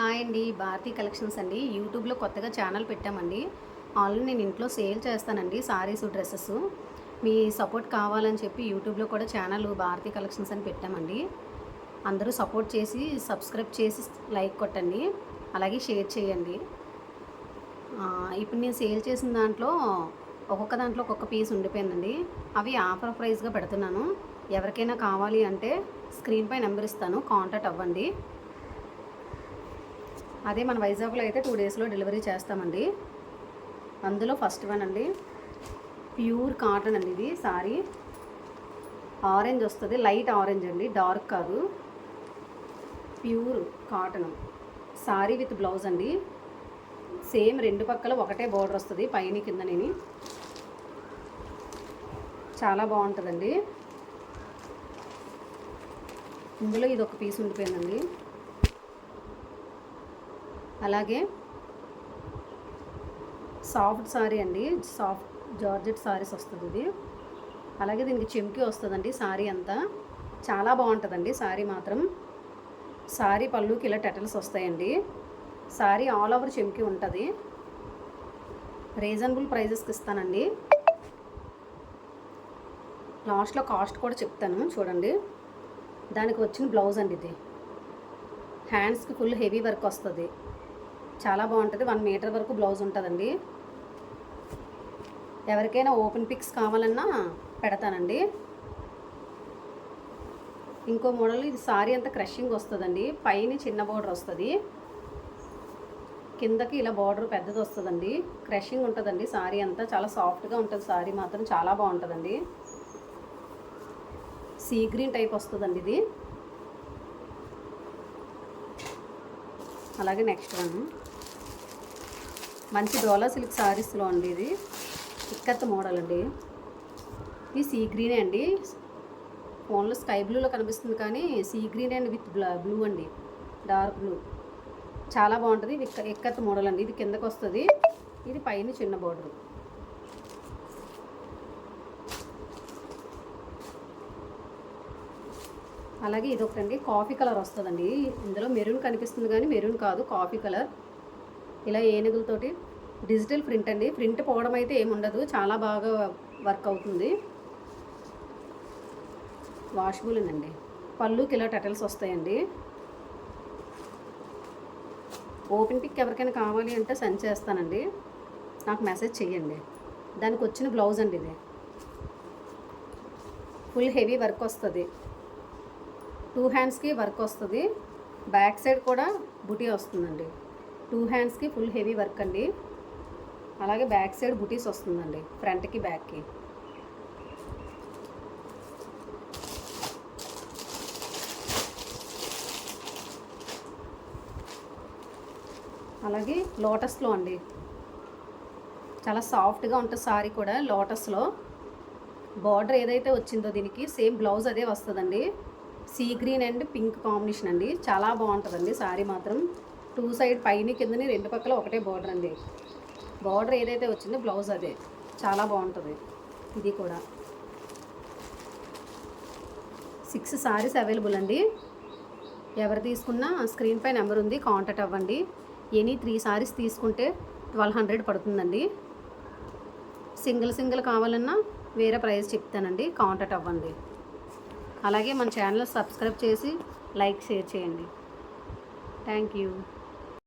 Hi అండి. Bharati collections అండి. యూట్యూబ్లో కొత్తగా ఛానల్ పెట్టామండి. ఆల్రెడీ నేను ఇంట్లో సేల్ చేస్తానండి సారీస్ డ్రెస్సెస్. మీ సపోర్ట్ కావాలని చెప్పి యూట్యూబ్లో కూడా ఛానల్ భారతీ కలెక్షన్స్ అని పెట్టామండి. అందరూ సపోర్ట్ చేసి సబ్స్క్రైబ్ చేసి లైక్ కొట్టండి. అలాగే షేర్ చేయండి. ఇప్పుడు నేను సేల్ చేసిన దాంట్లో ఒక్కొక్క దాంట్లో ఒక్కొక్క పీస్ ఉండిపోయిందండి. అవి ఆఫర్ ప్రైస్గా పెడుతున్నాను. ఎవరికైనా కావాలి అంటే స్క్రీన్పై నెంబర్ ఇస్తాను. కాంటాక్ట్ అవ్వండి. అదే మన వైజాగ్లో అయితే టూ డేస్లో డెలివరీ చేస్తామండి. అందులో ఫస్ట్ వన్ అండి ప్యూర్ కాటన్ అండి ఇది సారీ. ఆరెంజ్ వస్తుంది లైట్ ఆరెంజ్ అండి డార్క్ కాదు. Pure cotton. Sari with blouse అండి. సేమ్ రెండు పక్కల ఒకటే బార్డర్ వస్తుంది పైన కిందనేని చాలా బాగుంటుందండి. ఇందులో ఇది ఒక పీస్ ఉండిపోయిందండి. అలాగే సాఫ్ట్ సారీ అండి సాఫ్ట్ జార్జెట్ సారీస్ వస్తుంది ఇది. అలాగే దీనికి చెమ్కి వస్తుందండి సారీ అంతా. చాలా బాగుంటుందండి సారీ మాత్రం. సారీ పళ్ళుకి ఇలా టెటల్స్ వస్తాయండి. సారీ ఆల్ ఓవర్ చెమ్కి ఉంటుంది. రీజనబుల్ ప్రైజెస్కి ఇస్తానండి. లాస్ట్లో కాస్ట్ కూడా చెప్తాను చూడండి. దానికి వచ్చిన బ్లౌజ్ అండి ఇది. హ్యాండ్స్కి ఫుల్ హెవీ వర్క్ వస్తుంది. చాలా బాగుంటుంది. వన్ మీటర్ వరకు బ్లౌజ్ ఉంటుందండి. ఎవరికైనా ఓపెన్ పిక్స్ కావాలన్నా పెడతానండి. ఇంకో మోడల్ ఇది సారీ అంతా క్రషింగ్ వస్తుందండి. పైన చిన్న బార్డర్ వస్తుంది. కిందకి ఇలా బార్డర్ పెద్దది వస్తుందండి. క్రషింగ్ ఉంటుందండి సారీ అంతా. చాలా సాఫ్ట్గా ఉంటుంది సారీ మాత్రం. చాలా బాగుంటుందండి. సీ గ్రీన్ టైప్ వస్తుందండి ఇది. అలాగే నెక్స్ట్ వన్. మంచి డోలా సిల్క్ సారీస్లో అండి ఇది. ఇక్కత్ మోడల్ అండి. ఇది సీ గ్రీనే అండి. ఫోన్లో స్కై బ్లూలో కనిపిస్తుంది కానీ sea green and with blue అండి. Dark blue. చాలా బాగుంటుంది. ఇది ఇక్కత్ మోడల్ అండి. ఇది కిందకు వస్తుంది ఇది పైన చిన్న బోర్డర్. అలాగే ఇది ఒకటండి కాఫీ కలర్ వస్తుందండి. ఇందులో మెరూన్ కనిపిస్తుంది కానీ మెరూన్ కాదు కాఫీ కలర్. ఇలా ఏనుగులతోటి డిజిటల్ ప్రింట్ అండి. ప్రింట్ పోవడం అయితే ఏముండదు చాలా బాగా వర్క్ అవుతుంది. వాషబుల్ అండి. పళ్ళుకి ఇలా టటల్స్ వస్తాయండి. ఓపెన్ పిక్ ఎవరికైనా కావాలి అంటే సెండ్ చేస్తానండి. నాకు మెసేజ్ చెయ్యండి. దానికి వచ్చిన బ్లౌజ్ అండి ఇది. ఫుల్ హెవీ వర్క్ వస్తుంది. టూ హ్యాండ్స్కి వర్క్ వస్తుంది. బ్యాక్ సైడ్ కూడా బుటీ వస్తుందండి. టూ హ్యాండ్స్కి ఫుల్ హెవీ వర్క్ అండి. అలాగే బ్యాక్ సైడ్ బుటీస్ వస్తుందండి ఫ్రంట్కి బ్యాక్కి. అలాగే లోటస్లో అండి. చాలా సాఫ్ట్గా ఉంటుంది సారీ కూడా లోటస్లో. బార్డర్ ఏదైతే వచ్చిందో దీనికి సేమ్ బ్లౌజ్ అదే వస్తుందండి. Sea green and pink combination అండి. చాలా బాగుంటుందండి. సారీ మాత్రం టూ సైడ్ పైన కిందని రెండు పక్కల ఒకటే బార్డర్ అండి. బార్డర్ ఏదైతే వచ్చిందో బ్లౌజ్ అదే. చాలా బాగుంటుంది. ఇది కూడా. సిక్స్ సారీస్ అవైలబుల్ అండి. ఎవరు తీసుకున్నా స్క్రీన్ పై నెంబర్ ఉంది కాంటాక్ట్ అవ్వండి. ఎనీ త్రీ సారీస్ తీసుకుంటే ట్వెల్వ్ హండ్రెడ్ పడుతుందండి. సింగిల్ సింగిల్ కావాలన్నా వేరే ప్రైస్ చెప్తానండి కాంటాక్ట్ అవ్వండి. అలాగే మన ఛానల్ సబ్స్క్రైబ్ చేసి లైక్ షేర్ చేయండి. Thank you.